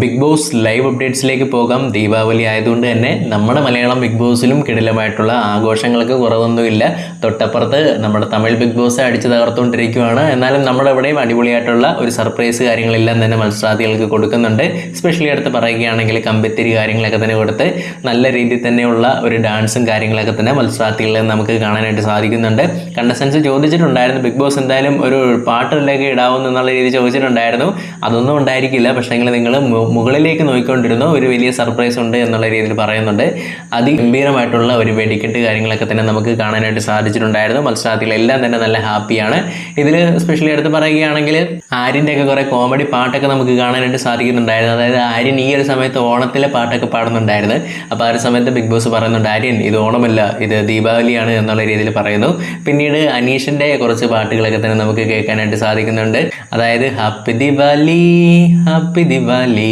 Big boss live അപ്ഡേറ്റ്സിലേക്ക് പോകാം. ദീപാവലി ആയതുകൊണ്ട് തന്നെ നമ്മുടെ മലയാളം ബിഗ് ബോസിലും കിടിലമായിട്ടുള്ള ആഘോഷങ്ങൾക്ക് കുറവൊന്നുമില്ല. തൊട്ടപ്പുറത്ത് നമ്മുടെ തമിഴ് ബിഗ് ബോസ് അടിച്ചു തകർത്തുകൊണ്ടിരിക്കുകയാണ്. എന്നാലും നമ്മുടെ ഇവിടെയും അടിപൊളിയായിട്ടുള്ള ഒരു സർപ്രൈസ് കാര്യങ്ങളെല്ലാം തന്നെ മത്സരാർത്ഥികൾക്ക് കൊടുക്കുന്നുണ്ട്. സ്പെഷ്യലി എടുത്ത് പറയുകയാണെങ്കിൽ കമ്പിത്തിരി കാര്യങ്ങളൊക്കെ തന്നെ കൊടുത്ത് നല്ല രീതിയിൽ തന്നെയുള്ള ഒരു ഡാൻസും കാര്യങ്ങളൊക്കെ തന്നെ മത്സരാർത്ഥികളിൽ നമുക്ക് കാണാനായിട്ട് സാധിക്കുന്നുണ്ട്. കണ്ടസ്റ്റൻസ് ചോദിച്ചിട്ടുണ്ടായിരുന്നു ബിഗ് ബോസ് എന്തായാലും ഒരു പാട്ടിലേക്ക് ഇടാവുന്ന എന്നുള്ള രീതി ചോദിച്ചിട്ടുണ്ടായിരുന്നു. അതൊന്നും ഉണ്ടായിരിക്കില്ല. പക്ഷേ നിങ്ങൾ മുകളിലേക്ക് നോക്കിക്കൊണ്ടിരുന്നു ഒരു വലിയ സർപ്രൈസ് ഉണ്ട് എന്നുള്ള രീതിയിൽ പറയുന്നുണ്ട്. അതിഗംഭീരമായിട്ടുള്ള ഒരു വെടിക്കെട്ട് കാര്യങ്ങളൊക്കെ തന്നെ നമുക്ക് കാണാനായിട്ട് സാധിച്ചിട്ടുണ്ടായിരുന്നു. മത്സരാർത്ഥികളെല്ലാം തന്നെ നല്ല ഹാപ്പിയാണ് ഇതിൽ സ്പെഷ്യലി എടുത്ത് പറയുകയാണെങ്കിൽ ആര്യന്റെ ഒക്കെ കുറേ കോമഡി പാട്ടൊക്കെ നമുക്ക് കാണാനായിട്ട് സാധിക്കുന്നുണ്ടായിരുന്നു. അതായത് ആര്യൻ ഈ ഒരു സമയത്ത് ഓണത്തിലെ പാട്ടൊക്കെ പാടുന്നുണ്ടായിരുന്നു. അപ്പോൾ ആ ഒരു സമയത്ത് ബിഗ് ബോസ് പറയുന്നുണ്ട് ആര്യൻ ഇത് ഓണമല്ല ഇത് ദീപാവലിയാണ് എന്നുള്ള രീതിയിൽ പറയുന്നു. പിന്നീട് അനീഷിന്റെ കുറച്ച് പാട്ടുകളൊക്കെ തന്നെ നമുക്ക് കേൾക്കാനായിട്ട് സാധിക്കുന്നുണ്ട്. അതായത് ഹാപ്പി ദിവാലി ഹാപ്പി ദിവാലി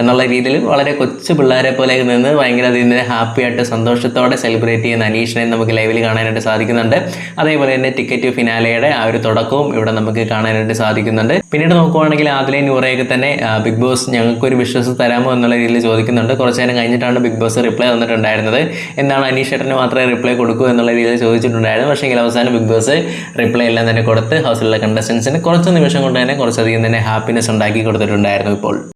എന്നുള്ള രീതിയിൽ വളരെ കൊച്ചു പിള്ളേരെ പോലെ നിന്ന് ഭയങ്കര ഹാപ്പി ആയിട്ട് സന്തോഷത്തോടെ സെലിബ്രേറ്റ് ചെയ്യുന്ന അനീഷിനെ നമുക്ക് ലൈവിൽ കാണാനായിട്ട് സാധിക്കുന്നുണ്ട്. അതേപോലെ തന്നെ ടിക്കറ്റ് ഫിനാലയുടെ ആ ഒരു തുടക്കവും ഇവിടെ നമുക്ക് കാണാനായിട്ട് സാധിക്കുന്നുണ്ട്. പിന്നീട് നോക്കുവാണെങ്കിൽ ആദിലെ നൂറയൊക്കെ തന്നെ ബിഗ് ബോസ് ഞങ്ങൾക്കൊരു വിശ്വസ് തരാമോ എന്നുള്ള രീതിയിൽ ചോദിക്കുന്നുണ്ട്. കുറച്ച് നേരം കഴിഞ്ഞിട്ടാണ് ബിഗ് ബോസ് റിപ്ലൈ തന്നിട്ടുണ്ടായിരുന്നത്. എന്താണ് അനീഷ് ഏട്ടന് മാത്രമേ റിപ്ലൈ കൊടുക്കൂ എന്നുള്ള രീതിയിൽ ചോദിച്ചിട്ടുണ്ടായിരുന്നു. പക്ഷേ അവസാനം ബിഗ് ബോസ് റിപ്ലൈ എല്ലാം തന്നെ കൊടുത്ത് ഹൗസിലുള്ള കണ്ടസ്റ്റൻസിന് കുറച്ച് നിമിഷം കൊണ്ട് തന്നെ കുറച്ചധികം തന്നെ ഹാപ്പിനെസ് ഉണ്ടാക്കി കൊടുത്തിട്ടുണ്ടായിരുന്നു ഇപ്പോൾ.